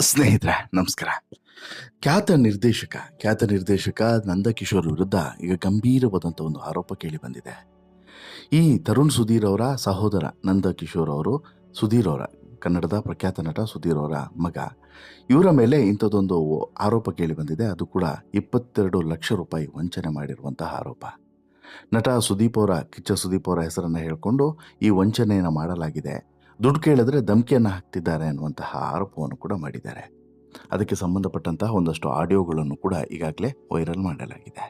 ಸ್ನೇಹಿತರೆ, ನಮಸ್ಕಾರ. ಖ್ಯಾತ ನಿರ್ದೇಶಕ ಖ್ಯಾತ ನಿರ್ದೇಶಕ ನಂದಕಿಶೋರ್ ವಿರುದ್ಧ ಈಗ ಗಂಭೀರವಾದಂಥ ಒಂದು ಆರೋಪ ಕೇಳಿ ಬಂದಿದೆ. ಈ ತರುಣ್ ಸುಧೀರ್ ಅವರ ಸಹೋದರ ನಂದಕಿಶೋರ್ ಅವರು, ಸುಧೀರ್ ಅವರ, ಕನ್ನಡದ ಪ್ರಖ್ಯಾತ ನಟ ಸುಧೀರ್ ಅವರ ಮಗ, ಇವರ ಮೇಲೆ ಇಂಥದ್ದೊಂದು ಆರೋಪ ಕೇಳಿ ಬಂದಿದೆ. ಅದು ಕೂಡ ಇಪ್ಪತ್ತೆರಡು ಲಕ್ಷ ರೂಪಾಯಿ ವಂಚನೆ ಮಾಡಿರುವಂತಹ ಆರೋಪ. ನಟ ಸುದೀಪ್ ಅವರ, ಕಿಚ್ಚ ಸುದೀಪ್ ಅವರ ಹೆಸರನ್ನು ಹೇಳಿಕೊಂಡು ಈ ವಂಚನೆಯನ್ನು ಮಾಡಲಾಗಿದೆ. ದುಡ್ಡು ಕೇಳಿದ್ರೆ ಧಮಕಿಯನ್ನು ಹಾಕ್ತಿದ್ದಾರೆ ಅನ್ನುವಂತಹ ಆರೋಪವನ್ನು ಕೂಡ ಮಾಡಿದ್ದಾರೆ. ಅದಕ್ಕೆ ಸಂಬಂಧಪಟ್ಟಂತಹ ಒಂದಷ್ಟು ಆಡಿಯೋಗಳನ್ನು ಕೂಡ ಈಗಾಗಲೇ ವೈರಲ್ ಮಾಡಲಾಗಿದೆ.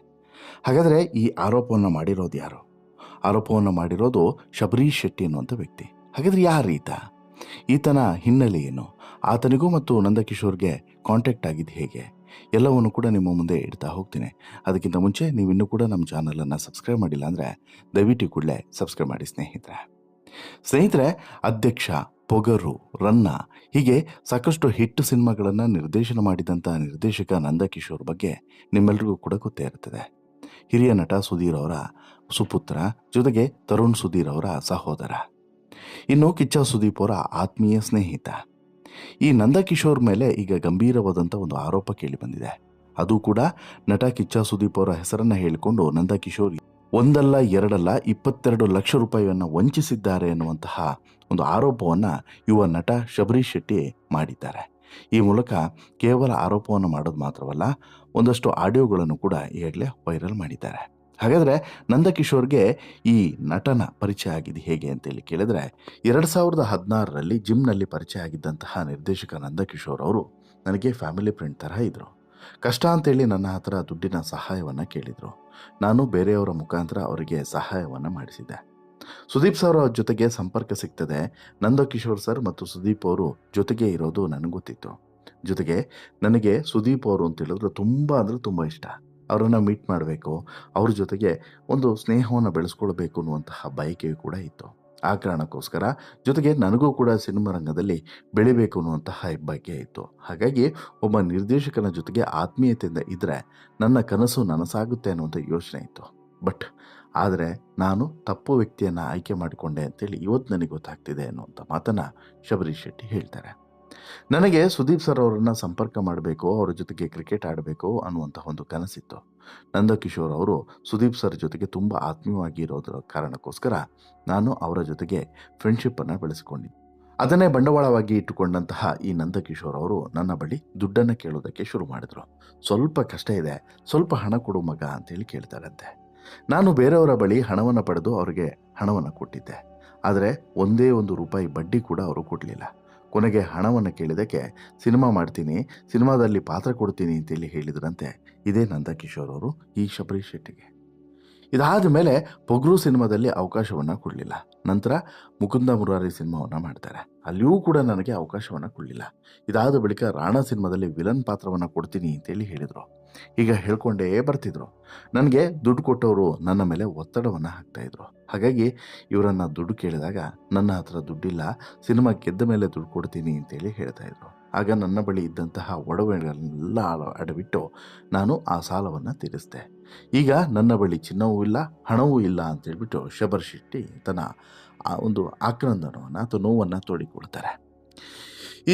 ಹಾಗಾದರೆ ಈ ಆರೋಪವನ್ನು ಮಾಡಿರೋದು ಯಾರು? ಆರೋಪವನ್ನು ಮಾಡಿರೋದು ಶಬರೀಶ್ ಶೆಟ್ಟಿ ಅನ್ನುವಂಥ ವ್ಯಕ್ತಿ. ಹಾಗಾದರೆ ಯಾರು ಈತ? ಈತನ ಹಿನ್ನೆಲೆ ಏನು? ಆತನಿಗೂ ಮತ್ತು ನಂದಕಿಶೋರ್ಗೆ ಕಾಂಟ್ಯಾಕ್ಟ್ ಆಗಿದ್ದು ಹೇಗೆ? ಎಲ್ಲವನ್ನು ಕೂಡ ನಿಮ್ಮ ಮುಂದೆ ಇಡ್ತಾ ಹೋಗ್ತೀನಿ. ಅದಕ್ಕಿಂತ ಮುಂಚೆ ನೀವು ಇನ್ನೂ ಕೂಡ ನಮ್ಮ ಚಾನಲನ್ನು ಸಬ್ಸ್ಕ್ರೈಬ್ ಮಾಡಿಲ್ಲ ಅಂದರೆ ದಯವಿಟ್ಟು ಕೂಡಲೇ ಸಬ್ಸ್ಕ್ರೈಬ್ ಮಾಡಿ ಸ್ನೇಹಿತರೆ. ಸ್ನೇಹಿತರೆ, ಅಧ್ಯಕ್ಷ, ಪೊಗರು, ರನ್ನ ಹೀಗೆ ಸಾಕಷ್ಟು ಹಿಟ್ಟು ಸಿನಿಮಾಗಳನ್ನು ನಿರ್ದೇಶನ ಮಾಡಿದಂಥ ನಿರ್ದೇಶಕ ನಂದಕಿಶೋರ್ ಬಗ್ಗೆ ನಿಮ್ಮೆಲ್ರಿಗೂ ಕೂಡ ಗೊತ್ತೇ ಇರ್ತದೆ ಹಿರಿಯ ನಟ ಸುಧೀರ್ ಅವರ ಸುಪುತ್ರ ಜೊತೆಗೆ ತರುಣ್ ಸುಧೀರ್ ಅವರ ಸಹೋದರ. ಇನ್ನು ಕಿಚ್ಚ ಸುದೀಪ್ ಅವರ ಆತ್ಮೀಯ ಸ್ನೇಹಿತ. ಈ ನಂದಕಿಶೋರ್ ಮೇಲೆ ಈಗ ಗಂಭೀರವಾದಂಥ ಒಂದು ಆರೋಪ ಕೇಳಿಬಂದಿದೆ ಅದು ಕೂಡ ನಟ ಕಿಚ್ಚ ಸುದೀಪ್ ಅವರ ಹೆಸರನ್ನು ಹೇಳಿಕೊಂಡು ನಂದಕಿಶೋರ್ ಒಂದಲ್ಲ, ಎರಡಲ್ಲ, ಇಪ್ಪತ್ತೆರಡು ಲಕ್ಷ ರೂಪಾಯಿಯನ್ನು ವಂಚಿಸಿದ್ದಾರೆ ಎನ್ನುವಂತಹ ಒಂದು ಆರೋಪವನ್ನು ಯುವ ನಟ ಶಬರೀಶ್ ಶೆಟ್ಟಿ ಮಾಡಿದ್ದಾರೆ. ಈ ಮೂಲಕ ಕೇವಲ ಆರೋಪವನ್ನು ಮಾಡೋದು ಮಾತ್ರವಲ್ಲ, ಒಂದಷ್ಟು ಆಡಿಯೋಗಳನ್ನು ಕೂಡ ಈಗಲೇ ವೈರಲ್ ಮಾಡಿದ್ದಾರೆ. ಹಾಗಾದರೆ ನಂದಕಿಶೋರ್ಗೆ ಈ ನಟನ ಪರಿಚಯ ಆಗಿದೆ ಹೇಗೆ ಅಂತೇಳಿ ಕೇಳಿದರೆ, ಎರಡು ಸಾವಿರದ ಹದಿನಾರರಲ್ಲಿ ಜಿಮ್ನಲ್ಲಿ ಪರಿಚಯ ಆಗಿದ್ದಂತಹ ನಿರ್ದೇಶಕ ನಂದಕಿಶೋರ್ ಅವರು ನನಗೆ ಫ್ಯಾಮಿಲಿ ಫ್ರೆಂಡ್ ಥರ ಇದ್ದರು ಕಷ್ಟ ಅಂತೇಳಿ ನನ್ನ ಹತ್ರ ದುಡ್ಡಿನ ಸಹಾಯವನ್ನು ಕೇಳಿದರು. ನಾನು ಬೇರೆಯವರ ಮುಖಾಂತರ ಅವರಿಗೆ ಸಹಾಯವನ್ನು ಮಾಡಿಸಿದ್ದೆ ಸುದೀಪ್ ಸರ್ ಅವ್ರ ಜೊತೆಗೆ ಸಂಪರ್ಕ ಸಿಗ್ತದೆ. ನಂದಕಿಶೋರ್ ಸರ್ ಮತ್ತು ಸುದೀಪ್ ಅವರು ಜೊತೆಗೆ ಇರೋದು ನನಗೆ ಗೊತ್ತಿತ್ತು. ಜೊತೆಗೆ ನನಗೆ ಸುದೀಪ್ ಅವರು ಅಂತ ಹೇಳಿದ್ರೆ ತುಂಬ ಅಂದರೆ ತುಂಬ ಇಷ್ಟ. ಅವರನ್ನು ಮೀಟ್ ಮಾಡಬೇಕು, ಅವ್ರ ಜೊತೆಗೆ ಒಂದು ಸ್ನೇಹವನ್ನು ಬೆಳೆಸ್ಕೊಳ್ಬೇಕು ಅನ್ನುವಂತಹ ಬಯಕೆಯೂ ಕೂಡ ಇತ್ತು. ಆ ಕಾರಣಕ್ಕೋಸ್ಕರ ಜೊತೆಗೆ ನನಗೂ ಕೂಡ ಸಿನಿಮಾ ರಂಗದಲ್ಲಿ ಬೆಳಿಬೇಕು ಅನ್ನುವಂತಹ ಹೆಬ್ಬಾಕೆ ಇತ್ತು. ಹಾಗಾಗಿ ಒಬ್ಬ ನಿರ್ದೇಶಕನ ಜೊತೆಗೆ ಆತ್ಮೀಯತೆಯಿಂದ ಇದ್ದರೆ ನನ್ನ ಕನಸು ನನಸಾಗುತ್ತೆ ಅನ್ನುವಂಥ ಯೋಚನೆ ಇತ್ತು. ಬಟ್ ಆದರೆ ನಾನು ತಪ್ಪು ವ್ಯಕ್ತಿಯನ್ನು ಆಯ್ಕೆ ಮಾಡಿಕೊಂಡೆ ಅಂತೇಳಿ ಇವತ್ತು ನನಗೆ ಗೊತ್ತಾಗ್ತಿದೆ ಅನ್ನುವಂಥ ಮಾತನ್ನು ಶಬರೀಶ್ ಶೆಟ್ಟಿ ಹೇಳ್ತಾರೆ. ನನಗೆ ಸುದೀಪ್ ಸರ್ ಅವರನ್ನು ಸಂಪರ್ಕ ಮಾಡಬೇಕು, ಅವರ ಜೊತೆಗೆ ಕ್ರಿಕೆಟ್ ಆಡಬೇಕು ಅನ್ನುವಂಥ ಒಂದು ಕನಸಿತ್ತು. ನಂದಕಿಶೋರ್ ಅವರು ಸುದೀಪ್ ಸರ್ ಜೊತೆಗೆ ತುಂಬ ಆತ್ಮೀಯವಾಗಿ ಇರೋದರ ಕಾರಣಕ್ಕೋಸ್ಕರ ನಾನು ಅವರ ಜೊತೆಗೆ ಫ್ರೆಂಡ್ಶಿಪ್ಪನ್ನು ಬೆಳೆಸಿಕೊಂಡಿದ್ದೆ. ಅದನ್ನೇ ಬಂಡವಾಳವಾಗಿ ಇಟ್ಟುಕೊಂಡಂತಹ ಈ ನಂದಕಿಶೋರ್ ಅವರು ನನ್ನ ಬಳಿ ದುಡ್ಡನ್ನು ಕೇಳೋದಕ್ಕೆ ಶುರು ಮಾಡಿದರು. ಸ್ವಲ್ಪ ಕಷ್ಟ ಇದೆ, ಸ್ವಲ್ಪ ಹಣ ಕೊಡು ಮಗ ಅಂತೇಳಿ ಕೇಳ್ತಾರಂತೆ. ನಾನು ಬೇರೆಯವರ ಬಳಿ ಹಣವನ್ನು ಪಡೆದು ಅವರಿಗೆ ಹಣವನ್ನು ಕೊಟ್ಟಿದ್ದೆ. ಆದರೆ ಒಂದೇ ಒಂದು ರೂಪಾಯಿ ಬಡ್ಡಿ ಕೂಡ ಅವರು ಕೊಡಲಿಲ್ಲ. ಕೊನೆಗೆ ಹಣವನ್ನು ಕೇಳಿದಕ್ಕೆ ಸಿನಿಮಾ ಮಾಡ್ತೀನಿ, ಸಿನಿಮಾದಲ್ಲಿ ಪಾತ್ರ ಕೊಡ್ತೀನಿ ಅಂತೇಳಿ ಹೇಳಿದ್ರಂತೆ. ಇದೇ ನಂದಕಿಶೋರ್ ಅವರು, ಈ ಶಬರೀಶ್ ಶೆಟ್ಟಿಗೆ. ಇದಾದ ಮೇಲೆ ಪೊಗ್ರು ಸಿನಿಮಾದಲ್ಲಿ ಅವಕಾಶವನ್ನು ಕೊಡಲಿಲ್ಲ. ನಂತರ ಮುಕುಂದ ಮುರಾರಿ ಸಿನಿಮಾವನ್ನು ಮಾಡ್ತಾರೆ. ಅಲ್ಲಿಯೂ ಕೂಡ ನನಗೆ ಅವಕಾಶವನ್ನು ಕೊಡಲಿಲ್ಲ. ಇದಾದ ಬಳಿಕ ರಾಣಾ ಸಿನಿಮಾದಲ್ಲಿ ವಿಲನ್ ಪಾತ್ರವನ್ನು ಕೊಡ್ತೀನಿ ಅಂತೇಳಿ ಹೇಳಿದರು. ಈಗ ಹೇಳ್ಕೊಂಡೇ ಬರ್ತಿದ್ರು. ನನಗೆ ದುಡ್ಡು ಕೊಟ್ಟವರು ನನ್ನ ಮೇಲೆ ಒತ್ತಡವನ್ನು ಹಾಕ್ತಾಯಿದ್ರು ಹಾಗಾಗಿ ಇವರನ್ನು ದುಡ್ಡು ಕೇಳಿದಾಗ ನನ್ನ ಹತ್ರ ದುಡ್ಡಿಲ್ಲ, ಸಿನಿಮಾ ಗೆದ್ದ ಮೇಲೆ ದುಡ್ಡು ಕೊಡ್ತೀನಿ ಅಂತೇಳಿ ಹೇಳ್ತಾ ಇದ್ರು. ಆಗ ನನ್ನ ಬಳಿ ಇದ್ದಂತಹ ಒಡವೆಗಳನ್ನೆಲ್ಲ ಅಡವಿಟ್ಟು ನಾನು ಆ ಸಾಲವನ್ನು ತೀರಿಸಿದೆ. ಈಗ ನನ್ನ ಬಳಿ ಚಿನ್ನವೂ ಇಲ್ಲ, ಹಣವೂ ಇಲ್ಲ ಅಂತೇಳ್ಬಿಟ್ಟು ಶಬರ್ ಶೆಟ್ಟಿ ತನ್ನ ಆ ಒಂದು ಆಕ್ರಂದನವನ್ನು ಅಥವಾ ನೋವನ್ನು ತೋಡಿಕೊಳ್ತಾರೆ.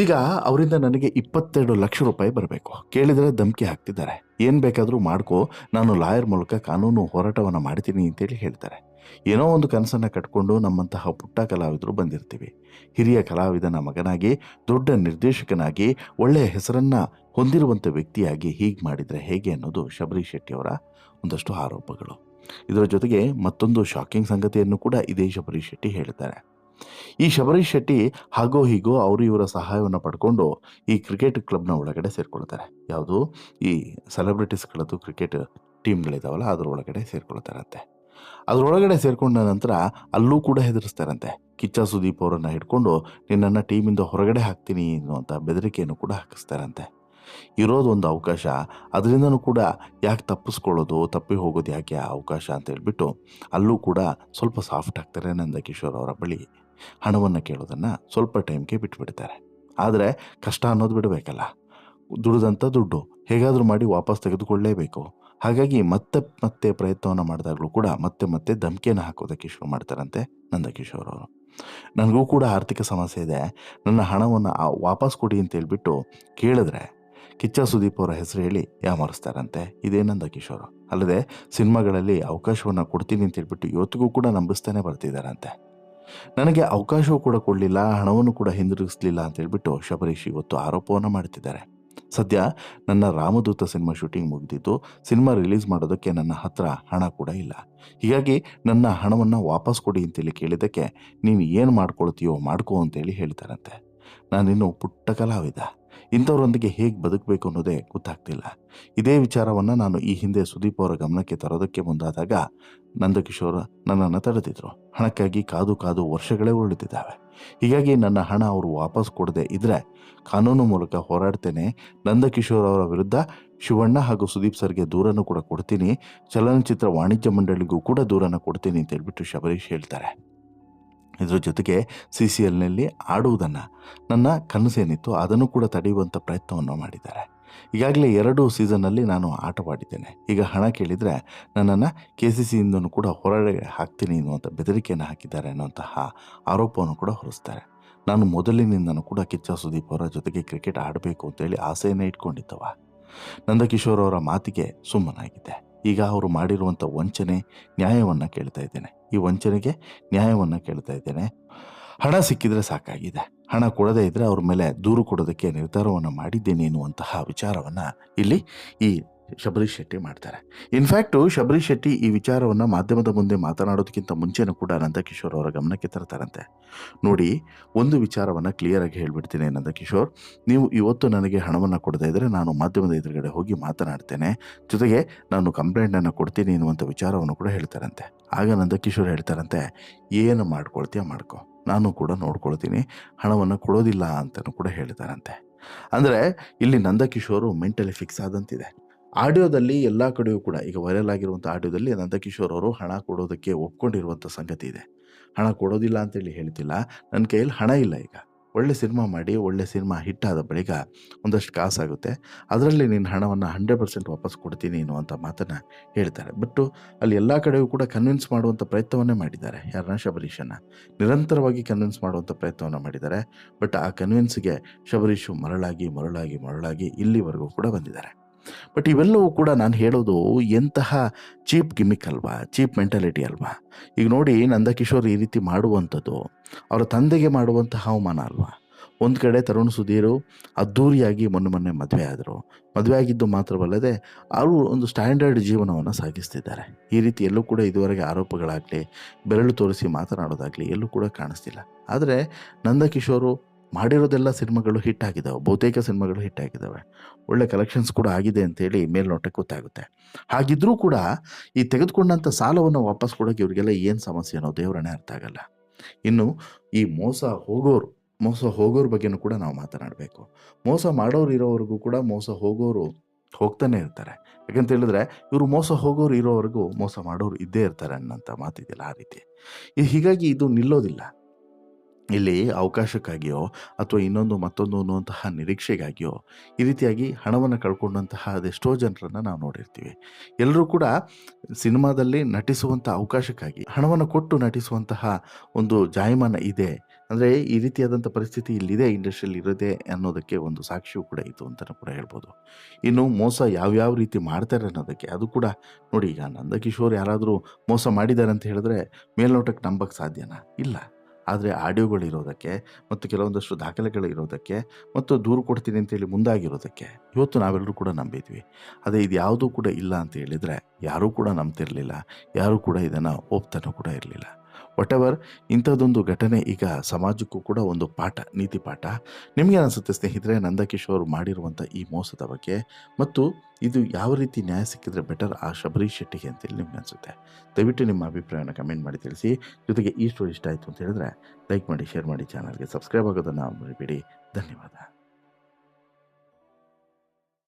ಈಗ ಅವರಿಂದ ನನಗೆ ಇಪ್ಪತ್ತೆರಡು ಲಕ್ಷ ರೂಪಾಯಿ ಬರಬೇಕು. ಕೇಳಿದರೆ ಧಮಕಿ ಹಾಕ್ತಿದ್ದಾರೆ. ಏನು ಬೇಕಾದರೂ ಮಾಡ್ಕೋ. ನಾನು ಲಾಯರ್ ಮೂಲಕ ಕಾನೂನು ಹೋರಾಟವನ್ನು ಮಾಡ್ತೀನಿ ಅಂತೇಳಿ ಹೇಳ್ತಾರೆ. ಏನೋ ಒಂದು ಕನಸನ್ನು ಕಟ್ಕೊಂಡು ನಮ್ಮಂತಹ ಪುಟ್ಟ ಕಲಾವಿದರು ಬಂದಿರ್ತೀವಿ. ಹಿರಿಯ ಕಲಾವಿದನ ಮಗನಾಗಿ, ದೊಡ್ಡ ನಿರ್ದೇಶಕನಾಗಿ, ಒಳ್ಳೆಯ ಹೆಸರನ್ನು ಹೊಂದಿರುವಂಥ ವ್ಯಕ್ತಿಯಾಗಿ ಹೀಗೆ ಮಾಡಿದರೆ ಹೇಗೆ ಅನ್ನೋದು ಶಬರೀಶ್ ಶೆಟ್ಟಿಯವರ ಒಂದಷ್ಟು ಆರೋಪಗಳು. ಇದರ ಜೊತೆಗೆ ಮತ್ತೊಂದು ಶಾಕಿಂಗ್ ಸಂಗತಿಯನ್ನು ಕೂಡ ಇದೇ ಶಬರೀಶ್ ಶೆಟ್ಟಿ ಹೇಳ್ತಾರೆ ಈ ಶಬರೀಶ್ ಶೆಟ್ಟಿ ಹಾಗೋ ಹೀಗೋ ಅವರು ಇವರ ಸಹಾಯವನ್ನು ಪಡ್ಕೊಂಡು ಈ ಕ್ರಿಕೆಟ್ ಕ್ಲಬ್ನ ಒಳಗಡೆ ಸೇರಿಕೊಳ್ತಾರೆ. ಯಾವುದು? ಈ ಸೆಲೆಬ್ರಿಟೀಸ್ಗಳದ್ದು ಕ್ರಿಕೆಟ್ ಟೀಮ್ಗಳಿದಾವಲ್ಲ, ಅದ್ರ ಒಳಗಡೆ ಸೇರ್ಕೊಳ್ತಾರಂತೆ. ಅದರೊಳಗಡೆ ಸೇರಿಕೊಂಡ ನಂತರ ಅಲ್ಲೂ ಕೂಡ ಹೆದರಿಸ್ತಾರಂತೆ. ಕಿಚ್ಚ ಸುದೀಪ್ ಅವರನ್ನು ಹಿಡ್ಕೊಂಡು ನಿನ್ನನ್ನು ಟೀಮಿಂದ ಹೊರಗಡೆ ಹಾಕ್ತೀನಿ ಅನ್ನುವಂಥ ಬೆದರಿಕೆಯನ್ನು ಕೂಡ ಹಾಕಿಸ್ತಾರಂತೆ. ಇರೋದು ಒಂದು ಅವಕಾಶ. ಅದರಿಂದನೂ ಕೂಡ ಯಾಕೆ ತಪ್ಪಿಸ್ಕೊಳ್ಳೋದು, ತಪ್ಪಿ ಹೋಗೋದು ಯಾಕೆ ಆ ಅವಕಾಶ ಅಂತ ಹೇಳ್ಬಿಟ್ಟು ಅಲ್ಲೂ ಕೂಡ ಸ್ವಲ್ಪ ಸಾಫ್ಟ್ ಆಗ್ತಾರೆ ನಂದಕಿಶೋರ್ ಅವರ ಬಳಿ. ಹಣವನ್ನು ಕೇಳೋದನ್ನು ಸ್ವಲ್ಪ ಟೈಮ್ಗೆ ಬಿಟ್ಬಿಡ್ತಾರೆ. ಆದರೆ ಕಷ್ಟ ಅನ್ನೋದು ಬಿಡಬೇಕಲ್ಲ. ದುಡಿದಂಥ ದುಡ್ಡು, ಹೇಗಾದರೂ ಮಾಡಿ ವಾಪಸ್ ತೆಗೆದುಕೊಳ್ಳಲೇಬೇಕು ಹಾಗಾಗಿ ಮತ್ತೆ ಮತ್ತೆ ಪ್ರಯತ್ನವನ್ನು ಮಾಡಿದಾಗಲೂ ಕೂಡ ಮತ್ತೆ ಮತ್ತೆ ಧಮಕಿಯನ್ನು ಹಾಕೋದಕ್ಕೆ ಶುರು ಮಾಡ್ತಾರಂತೆ ನಂದಕಿಶೋರ್ ಅವರು. ನನಗೂ ಕೂಡ ಆರ್ಥಿಕ ಸಮಸ್ಯೆ ಇದೆ. ನನ್ನ ಹಣವನ್ನು ವಾಪಸ್ ಕೊಡಿ ಅಂತ ಹೇಳ್ಬಿಟ್ಟು ಕೇಳಿದ್ರೆ ಕಿಚ್ಚ ಸುದೀಪ್ ಅವರ ಹೆಸರು ಹೇಳಿ ಯಾಮರಿಸ್ತಾರಂತೆ. ಇದೇ ಕಿಶೋರ್ ಅಲ್ಲದೆ ಸಿನಿಮಾಗಳಲ್ಲಿ ಅವಕಾಶವನ್ನು ಕೊಡ್ತೀನಿ ಅಂತ ಹೇಳ್ಬಿಟ್ಟು ಇವತ್ತಿಗೂ ಕೂಡ ನಂಬಿಸ್ತಾನೆ ಬರ್ತಿದ್ದಾರಂತೆ ನನಗೆ ಅವಕಾಶವೂ ಕೂಡ ಕೊಡಲಿಲ್ಲ, ಹಣವನ್ನು ಕೂಡ ಹಿಂದಿರುಗಿಸ್ಲಿಲ್ಲ ಅಂತ ಹೇಳ್ಬಿಟ್ಟು ಶಬರೀಶ್ ಇವತ್ತು ಆರೋಪವನ್ನು ಮಾಡ್ತಿದ್ದಾರೆ. ಸದ್ಯ ನನ್ನ ರಾಮದೂತ ಸಿನಿಮಾ ಶೂಟಿಂಗ್ ಮುಗಿದಿದ್ದು ಸಿನಿಮಾ ರಿಲೀಸ್ ಮಾಡೋದಕ್ಕೆ ನನ್ನ ಹತ್ರ ಹಣ ಕೂಡ ಇಲ್ಲ. ಹೀಗಾಗಿ ನನ್ನ ಹಣವನ್ನು ವಾಪಸ್ ಕೊಡಿ ಅಂತೇಳಿ ಕೇಳಿದ್ದಕ್ಕೆ ನೀನು ಏನು ಮಾಡ್ಕೊಳ್ತೀಯೋ ಮಾಡ್ಕೋ ಅಂತೇಳಿ ಹೇಳ್ತಾರಂತೆ ನಾನಿನ್ನು ಪುಟ್ಟ ಕಲಾವಿದ. ಇಂಥವ್ರೊಂದಿಗೆ ಹೇಗೆ ಬದುಕಬೇಕು ಅನ್ನೋದೇ ಗೊತ್ತಾಗ್ತಿಲ್ಲ. ಇದೇ ವಿಚಾರವನ್ನು ನಾನು ಈ ಹಿಂದೆ ಸುದೀಪ್ ಅವರ ಗಮನಕ್ಕೆ ತರೋದಕ್ಕೆ ಮುಂದಾದಾಗ ನಂದಕಿಶೋರ್ ನನ್ನನ್ನು ತಡೆದಿದ್ರು. ಹಣಕ್ಕಾಗಿ ಕಾದು ಕಾದು ವರ್ಷಗಳೇ ಉರುಳಿತಿದ್ದಾವೆ. ಹೀಗಾಗಿ ನನ್ನ ಹಣ ಅವರು ವಾಪಸ್ ಕೊಡದೆ ಇದ್ರೆ ಕಾನೂನು ಮೂಲಕ ಹೋರಾಡ್ತೇನೆ. ನಂದಕಿಶೋರ್ ಅವರ ವಿರುದ್ಧ ಶಿವಣ್ಣ ಹಾಗೂ ಸುದೀಪ್ ಸರ್ಗೆ ದೂರನ್ನು ಕೂಡ ಕೊಡ್ತೀನಿ. ಚಲನಚಿತ್ರ ವಾಣಿಜ್ಯ ಮಂಡಳಿಗೂ ಕೂಡ ದೂರನ್ನು ಕೊಡ್ತೀನಿ ಅಂತ ಹೇಳ್ಬಿಟ್ಟು ಶಬರೀಶ್ ಹೇಳ್ತಾರೆ. ಇದ್ರ ಜೊತೆಗೆ ಸಿ ಸಿ ಎಲ್ನಲ್ಲಿ ಆಡುವುದನ್ನು ನನ್ನ ಕನಸೇನಿತ್ತು ಅದನ್ನು ಕೂಡ ತಡೆಯುವಂಥ ಪ್ರಯತ್ನವನ್ನು ಮಾಡಿದ್ದಾರೆ. ಈಗಾಗಲೇ ಎರಡು ಸೀಸನ್ನಲ್ಲಿ ನಾನು ಆಟವಾಡಿದ್ದೇನೆ. ಈಗ ಹಣ ಕೇಳಿದರೆ ನನ್ನನ್ನು ಕೆ ಸಿ ಸಿಯಿಂದನೂ ಕೂಡ ಹೊರಗಡೆ ಹಾಕ್ತೀನಿ ಎನ್ನುವಂಥ ಬೆದರಿಕೆಯನ್ನು ಹಾಕಿದ್ದಾರೆ ಅನ್ನುವಂತಹ ಆರೋಪವನ್ನು ಕೂಡ ಹೊರಿಸ್ತಾರೆ. ನಾನು ಮೊದಲಿನಿಂದನೂ ಕೂಡ ಕಿಚ್ಚ ಸುದೀಪ್ ಅವರ ಜೊತೆಗೆ ಕ್ರಿಕೆಟ್ ಆಡಬೇಕು ಅಂತೇಳಿ ಆಸೆಯನ್ನು ಇಟ್ಕೊಂಡಿದ್ದವ. ನಂದಕಿಶೋರ್ ಅವರ ಮಾತಿಗೆ ಸುಮ್ಮನಾಗಿದ್ದೆ ಈಗ ಅವರು ಮಾಡಿರುವಂಥ ವಂಚನೆ ನ್ಯಾಯವನ್ನು ಕೇಳ್ತಾ ಇದ್ದೇನೆ. ಈ ವಂಚನೆಗೆ ನ್ಯಾಯವನ್ನು ಕೇಳ್ತಾ ಇದ್ದೇನೆ. ಹಣ ಸಿಕ್ಕಿದ್ರೆ ಸಾಕಾಗಿದೆ. ಹಣ ಕೊಡದೇ ಇದ್ದರೆ ಅವ್ರ ಮೇಲೆ ದೂರು ಕೊಡೋದಕ್ಕೆ ನಿರ್ಧಾರವನ್ನು ಮಾಡಿದ್ದೇನೆ ಎನ್ನುವಂತಹ ವಿಚಾರವನ್ನು ಇಲ್ಲಿ ಈ ಶಬರೀಶ್ ಶೆಟ್ಟಿ ಮಾಡ್ತಾರೆ. ಇನ್ಫ್ಯಾಕ್ಟು ಶಬರೀಶ್ ಶೆಟ್ಟಿ ಈ ವಿಚಾರವನ್ನು ಮಾಧ್ಯಮದ ಮುಂದೆ ಮಾತನಾಡೋದಕ್ಕಿಂತ ಮುಂಚೆನೂ ಕೂಡ ನಂದಕಿಶೋರ್ ಅವರ ಗಮನಕ್ಕೆ ತರ್ತಾರಂತೆ. ನೋಡಿ, ಒಂದು ವಿಚಾರವನ್ನು ಕ್ಲಿಯರಾಗಿ ಹೇಳಿಬಿಡ್ತೀನಿ ನಂದಕಿಶೋರ್. ನೀವು ಇವತ್ತು ನನಗೆ ಹಣವನ್ನು ಕೊಡದೇ ಇದ್ದರೆ ನಾನು ಮಾಧ್ಯಮದ ಎದುರುಗಡೆ ಹೋಗಿ ಮಾತನಾಡ್ತೇನೆ. ಜೊತೆಗೆ ನಾನು ಕಂಪ್ಲೇಂಟನ್ನು ಕೊಡ್ತೀನಿ ಎನ್ನುವಂಥ ವಿಚಾರವನ್ನು ಕೂಡ ಹೇಳ್ತಾರಂತೆ. ಆಗ ನಂದಕಿಶೋರ್ ಹೇಳ್ತಾರಂತೆ, ಏನು ಮಾಡ್ಕೊಳ್ತೀಯ ಮಾಡ್ಕೊ. ನಾನು ಕೂಡ ನೋಡ್ಕೊಳ್ತೀನಿ. ಹಣವನ್ನು ಕೊಡೋದಿಲ್ಲ ಅಂತಲೂ ಕೂಡ ಹೇಳ್ತಾರಂತೆ. ಅಂದರೆ, ಇಲ್ಲಿ ನಂದಕಿಶೋರು ಮೆಂಟಲಿ ಫಿಕ್ಸ್ ಆದಂತಿದೆ. ಆಡಿಯೋದಲ್ಲಿ ಎಲ್ಲ ಕಡೆಯೂ ಕೂಡ ಈಗ ವೈರಲ್ ಆಗಿರುವಂಥ ಆಡಿಯೋದಲ್ಲಿ ನಂದಕಿಶೋರ್ ಅವರು ಹಣ ಕೊಡೋದಕ್ಕೆ ಒಪ್ಕೊಂಡಿರುವಂಥ ಸಂಗತಿ ಇದೆ. ಹಣ ಕೊಡೋದಿಲ್ಲ ಅಂತೇಳಿ ಹೇಳ್ತಿಲ್ಲ. ನನ್ನ ಕೈಯಲ್ಲಿ ಹಣ ಇಲ್ಲ ಈಗ. ಒಳ್ಳೆ ಸಿನಿಮಾ ಮಾಡಿ, ಒಳ್ಳೆ ಸಿನಿಮಾ ಹಿಟ್ಟಾದ ಬಳಿಕ ಒಂದಷ್ಟು ಕಾಸಾಗುತ್ತೆ. ಅದರಲ್ಲಿ ನಿನ್ನ ಹಣವನ್ನು ಹಂಡ್ರೆಡ್ ಪರ್ಸೆಂಟ್ ವಾಪಸ್ ಕೊಡ್ತೀನಿ ಅನ್ನುವಂಥ ಮಾತನ್ನು ಹೇಳ್ತಾರೆ. ಬಟ್ಟು ಅಲ್ಲಿ ಎಲ್ಲ ಕಡೆಯೂ ಕೂಡ ಕನ್ವಿನ್ಸ್ ಮಾಡುವಂಥ ಪ್ರಯತ್ನವನ್ನೇ ಮಾಡಿದ್ದಾರೆ. ಯಾರನ್ನ ಶಬರೀಶನ್ನು ನಿರಂತರವಾಗಿ ಕನ್ವಿನ್ಸ್ ಮಾಡುವಂಥ ಪ್ರಯತ್ನವನ್ನು ಮಾಡಿದ್ದಾರೆ. ಬಟ್ ಆ ಕನ್ವಿನ್ಸ್ಗೆ ಶಬರೀಶು ಮರಳಾಗಿ ಮರಳಾಗಿ ಮರಳಾಗಿ ಇಲ್ಲಿವರೆಗೂ ಕೂಡ ಬಂದಿದ್ದಾರೆ. ಬಟ್ ಇವೆಲ್ಲವೂ ಕೂಡ ನಾನು ಹೇಳೋದು ಎಂತಹ ಚೀಪ್ ಗಿಮಿಕ್ ಅಲ್ವಾ? ಚೀಪ್ ಮೆಂಟಾಲಿಟಿ ಅಲ್ವಾ? ಈಗ ನೋಡಿ ನಂದಕಿಶೋರ್ ಈ ರೀತಿ ಮಾಡುವಂಥದ್ದು, ಅವರ ತಂದೆಗೆ ಮಾಡುವಂತಹ ಅವಮಾನ ಅಲ್ವಾ? ಒಂದು ಕಡೆ ತರುಣ್ ಸುಧೀರು ಅದ್ದೂರಿಯಾಗಿ ಮೊನ್ನೆ ಮೊನ್ನೆ ಮದುವೆ ಆದರು. ಮದುವೆ ಆಗಿದ್ದು ಮಾತ್ರವಲ್ಲದೆ ಅವರು ಒಂದು ಸ್ಟ್ಯಾಂಡರ್ಡ್ ಜೀವನವನ್ನು ಸಾಗಿಸ್ತಿದ್ದಾರೆ. ಈ ರೀತಿ ಎಲ್ಲೂ ಕೂಡ ಇದುವರೆಗೆ ಆರೋಪಗಳಾಗಲಿ, ಬೆರಳು ತೋರಿಸಿ ಮಾತನಾಡೋದಾಗಲಿ ಎಲ್ಲೂ ಕೂಡ ಕಾಣಿಸ್ತಿಲ್ಲ. ಆದರೆ ನಂದಕಿಶೋರು ಮಾಡಿರೋದೆಲ್ಲ ಸಿನಿಮಾಗಳು ಹಿಟ್ ಆಗಿದ್ದಾವೆ ಬಹುತೇಕ ಸಿನಿಮಾಗಳು ಹಿಟ್ ಆಗಿದ್ದಾವೆ ಒಳ್ಳೆ ಕಲೆಕ್ಷನ್ಸ್ ಕೂಡ ಆಗಿದೆ ಅಂತೇಳಿ ಮೇಲ್ನೋಟಕ್ಕೆ ಗೊತ್ತಾಗುತ್ತೆ. ಹಾಗಿದ್ರೂ ಕೂಡ ಈ ತೆಗೆದುಕೊಂಡಂಥ ಸಾಲವನ್ನು ವಾಪಸ್ ಕೊಡೋಕೆ ಇವರಿಗೆಲ್ಲ ಏನು ಸಮಸ್ಯೆ ಅನ್ನೋ ದೇವರನ್ನೇ ಅರ್ಥ ಆಗಲ್ಲ. ಇನ್ನು ಈ ಮೋಸ ಹೋಗೋರು, ಮೋಸ ಹೋಗೋರ ಬಗ್ಗೆನೂ ಕೂಡ ನಾವು ಮಾತನಾಡಬೇಕು. ಮೋಸ ಮಾಡೋರು ಇರೋವರೆಗೂ ಕೂಡ ಮೋಸ ಹೋಗೋರು ಹೋಗ್ತಾನೆ ಇರ್ತಾರೆ. ಯಾಕಂತ ಹೇಳಿದ್ರೆ ಇವರು ಮೋಸ ಹೋಗೋರು ಇರೋವರೆಗೂ ಮೋಸ ಮಾಡೋರು ಇದ್ದೇ ಇರ್ತಾರೆ ಅನ್ನೋಂಥ ಮಾತಿದೆಯಲ್ಲ ಆ ರೀತಿ. ಹೀಗಾಗಿ ಇದು ನಿಲ್ಲೋದಿಲ್ಲ. ಇಲ್ಲಿ ಅವಕಾಶಕ್ಕಾಗಿಯೋ ಅಥವಾ ಇನ್ನೊಂದು ಮತ್ತೊಂದು ಅನ್ನುವಂತಹ ನಿರೀಕ್ಷೆಗಾಗಿಯೋ ಈ ರೀತಿಯಾಗಿ ಹಣವನ್ನು ಕಳ್ಕೊಂಡಂತಹ ಅದೆಷ್ಟೋ ಜನರನ್ನು ನಾವು ನೋಡಿರ್ತೀವಿ. ಎಲ್ಲರೂ ಕೂಡ ಸಿನಿಮಾದಲ್ಲಿ ನಟಿಸುವಂಥ ಅವಕಾಶಕ್ಕಾಗಿ, ಹಣವನ್ನು ಕೊಟ್ಟು ನಟಿಸುವಂತಹ ಒಂದು ಜಾಯಮಾನ ಇದೆ. ಅಂದರೆ ಈ ರೀತಿಯಾದಂಥ ಪರಿಸ್ಥಿತಿ ಇಲ್ಲಿದೆ, ಇಂಡಸ್ಟ್ರಿಯಲ್ಲಿ ಇರೋದೆ ಅನ್ನೋದಕ್ಕೆ ಒಂದು ಸಾಕ್ಷಿಯೂ ಕೂಡ ಇತ್ತು ಅಂತಲೂ ಕೂಡ ಹೇಳ್ಬೋದು. ಇನ್ನು ಮೋಸ ಯಾವ್ಯಾವ ರೀತಿ ಮಾಡ್ತಾರೆ ಅನ್ನೋದಕ್ಕೆ ಅದು ಕೂಡ ನೋಡಿ ಈಗ ನಂದಕಿಶೋರ್ ಯಾರಾದರೂ ಮೋಸ ಮಾಡಿದ್ದಾರೆ ಅಂತ ಹೇಳಿದ್ರೆ ಮೇಲ್ನೋಟಕ್ಕೆ ನಂಬಕ್ಕೆ ಸಾಧ್ಯನಾ? ಇಲ್ಲ. ಆದರೆ ಆಡಿಯೋಗಳಿರೋದಕ್ಕೆ ಮತ್ತು ಕೆಲವೊಂದಷ್ಟು ದಾಖಲೆಗಳು ಇರೋದಕ್ಕೆ ಮತ್ತು ದೂರು ಕೊಡ್ತೀನಿ ಅಂತೇಳಿ ಮುಂದಾಗಿರೋದಕ್ಕೆ ಇವತ್ತು ನಾವೆಲ್ಲರೂ ಕೂಡ ನಂಬಿದ್ವಿ. ಅದೇ ಇದು ಯಾವುದೂ ಕೂಡ ಇಲ್ಲ ಅಂತ ಹೇಳಿದರೆ ಯಾರೂ ಕೂಡ ನಂಬ್ತಿರಲಿಲ್ಲ, ಯಾರೂ ಕೂಡ ಇದನ್ನು ಒಪ್ತಾನೂ ಕೂಡ ಇರಲಿಲ್ಲ. ವಾಟ್ ಎವರ್ ಇಂಥದ್ದೊಂದು ಘಟನೆ ಈಗ ಸಮಾಜಕ್ಕೂ ಕೂಡ ಒಂದು ಪಾಠ, ನೀತಿ ಪಾಠ. ನಿಮಗೆ ಅನಿಸುತ್ತೆ ಸ್ನೇಹಿತರೆ, ನಂದಕಿಶೋರ್ ಮಾಡಿರುವಂಥ ಈ ಮೋಸದ ಬಗ್ಗೆ ಮತ್ತು ಇದು ಯಾವ ರೀತಿ ನ್ಯಾಯ ಸಿಕ್ಕಿದ್ರೆ ಬೆಟರ್ ಆ ಶಬರಿ ಶೆಟ್ಟಿಗೆ ಅಂತೇಳಿ ನಿಮ್ಗೆ ಅನಿಸುತ್ತೆ. ದಯವಿಟ್ಟು ನಿಮ್ಮ ಅಭಿಪ್ರಾಯನ ಕಮೆಂಟ್ ಮಾಡಿ ತಿಳಿಸಿ. ಜೊತೆಗೆ ಈ ಸ್ಟೋರಿ ಇಷ್ಟ ಆಯಿತು ಅಂತ ಹೇಳಿದ್ರೆ ಲೈಕ್ ಮಾಡಿ ಶೇರ್ ಮಾಡಿ ಚಾನಲ್ಗೆ ಸಬ್ಸ್ಕ್ರೈಬ್ ಆಗೋದನ್ನು ಮರಿಬೇಡಿ. ಧನ್ಯವಾದ.